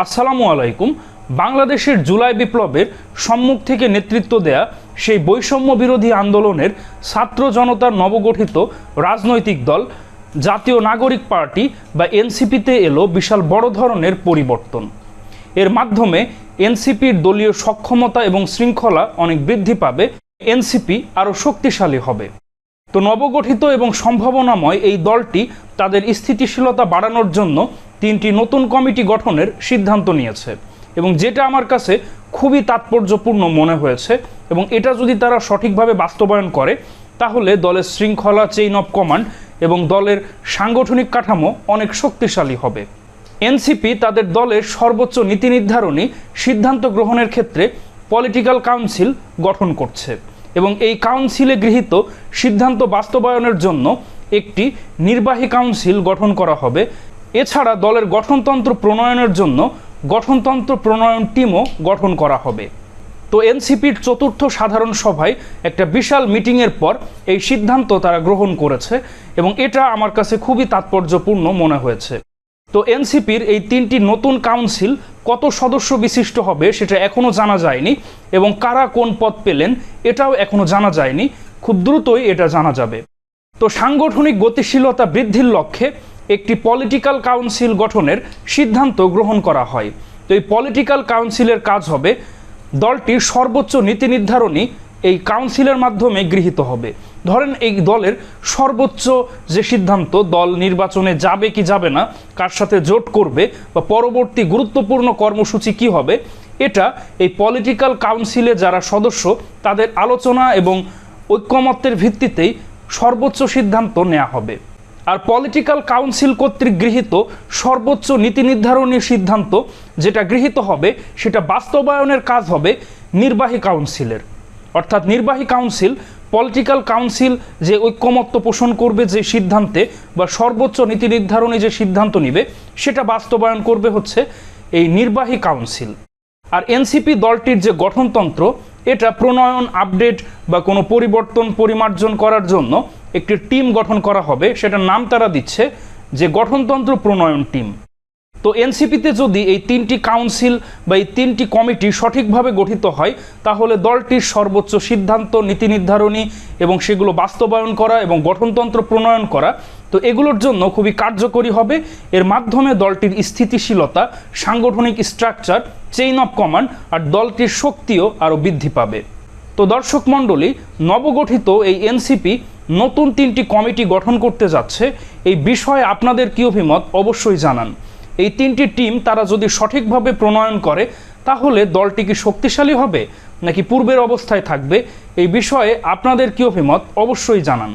আসসালামু আলাইকুম। বাংলাদেশের জুলাই বিপ্লবের সম্মুখ থেকে নেতৃত্ব দেয়া সেই বৈষম্য বিরোধী আন্দোলনের ছাত্র জনতার নবগঠিত রাজনৈতিক দল, জাতীয় নাগরিক পার্টি বা এনসিপিতে এলো বিশাল বড় ধরনের পরিবর্তন। এর মাধ্যমে এনসিপির দলীয় সক্ষমতা এবং শৃঙ্খলা অনেক বৃদ্ধি পাবে, এনসিপি আরও শক্তিশালী হবে। তো নবগঠিত এবং সম্ভাবনাময় এই দলটি তাদের স্থিতিশীলতা বাড়ানোর জন্য তিনটি নতুন কমিটি গঠনের সিদ্ধান্ত নিয়েছে এবং যেটা আমার কাছে খুবই তাৎপর্যপূর্ণ মনে হয়েছে এবং এটা যদি তারা সঠিকভাবে বাস্তবায়ন করে, তাহলে দলের শৃঙ্খলা চেইন অফ কমান্ড এবং দলের সাংগঠনিক কাঠামো অনেক শক্তিশালী হবে। এনসিপি তাদের দলের সর্বোচ্চ নীতি নির্ধারণী সিদ্ধান্ত গ্রহণের ক্ষেত্রে পলিটিক্যাল কাউন্সিল গঠন করছে এবং এই কাউন্সিলে গৃহীত সিদ্ধান্ত বাস্তবায়নের জন্য একটি নির্বাহী কাউন্সিল গঠন করা হবে। এছাড়া দলের গঠনতন্ত্র প্রণয়নের জন্য গঠনতন্ত্র প্রণয়ন টিমও গঠন করা হবে। তো এনসিপির চতুর্থ সাধারণ সভায় একটা বিশাল মিটিংয়ের পর এই সিদ্ধান্ত তারা গ্রহণ করেছে এবং এটা আমার কাছে খুবই তাৎপর্যপূর্ণ মনে হয়েছে। তো এনসিপির এই তিনটি নতুন কাউন্সিল কত সদস্য বিশিষ্ট হবে সেটা এখনও জানা যায়নি এবং কারা কোন পদ পেলেন এটাও এখনও জানা যায়নি। খুব দ্রুতই এটা জানা যাবে। তো সাংগঠনিক গতিশীলতা বৃদ্ধির লক্ষ্যে একটি পলিটিক্যাল কাউন্সিল গঠনের সিদ্ধান্ত গ্রহণ করা হয়। তো এই পলিটিক্যাল কাউন্সিলের কাজ হবে, দলটির সর্বোচ্চ নীতি নির্ধারণী এই কাউন্সিলের মাধ্যমে গৃহীত হবে। ধরেন এই দলের সর্বোচ্চ যে সিদ্ধান্ত, দল নির্বাচনে যাবে কি যাবে না, কার সাথে জোট করবে বা পরবর্তী গুরুত্বপূর্ণ কর্মসূচি কি হবে, এটা এই পলিটিক্যাল কাউন্সিলে যারা সদস্য, তাদের আলোচনা এবং ঐক্যমত্যের ভিত্তিতেই সর্বোচ্চ সিদ্ধান্ত নেওয়া হবে। আর পলিটিক্যাল কাউন্সিল কর্তৃক গৃহীত সর্বোচ্চ নীতি নির্ধারণী সিদ্ধান্ত যেটা গৃহীত হবে, সেটা বাস্তবায়নের কাজ হবে নির্বাহী কাউন্সিলের অর্থাৎ নির্বাহী কাউন্সিল পলিটিক্যাল কাউন্সিল যে ঐক্যমত্য পোষণ করবে যে সিদ্ধান্তে বা সর্বোচ্চ নীতি নির্ধারণী যে সিদ্ধান্ত নিবে, সেটা বাস্তবায়ন করবে হচ্ছে এই নির্বাহী কাউন্সিল আর এনসিপি দলটির যে গঠনতন্ত্র এটা প্রণয়ন আপডেট বা কোনো পরিবর্তন, পরিমার্জন করার জন্য একটি টিম গঠন করা হবে। সেটার নাম তারা দিচ্ছে যে গঠনতন্ত্র প্রণয়ন টিম তো এনসিপিতে যদি এই তিনটি কাউন্সিল বা এই তিনটি কমিটি সঠিকভাবে গঠিত হয়, তাহলে দলটির সর্বোচ্চ সিদ্ধান্ত, নীতি নির্ধারণী এবং সেগুলো বাস্তবায়ন করা এবং গঠনতন্ত্র প্রণয়ন করা, তো এগুলোর জন্য খুবই কার্যকরী হবে। এর মাধ্যমে দলটির স্থিতিশীলতা, সাংগঠনিক স্ট্রাকচার চেইন অফ কমান্ড আর দলটির শক্তিও আরও বৃদ্ধি পাবে। তো দর্শক মণ্ডলী, নবগঠিত এই এনসিপি নতুন তিনটি কমিটি গঠন করতে যাচ্ছে। এই বিষয়ে আপনাদের কী অভিমত অবশ্যই জানান। এই তিনটি টিম তারা যদি সঠিকভাবে প্রণয়ন করে, তাহলে দলটি কি শক্তিশালী হবে নাকি পূর্বের অবস্থায় থাকবে? এই বিষয়ে আপনাদের কী অভিমত? অবশ্যই জানান।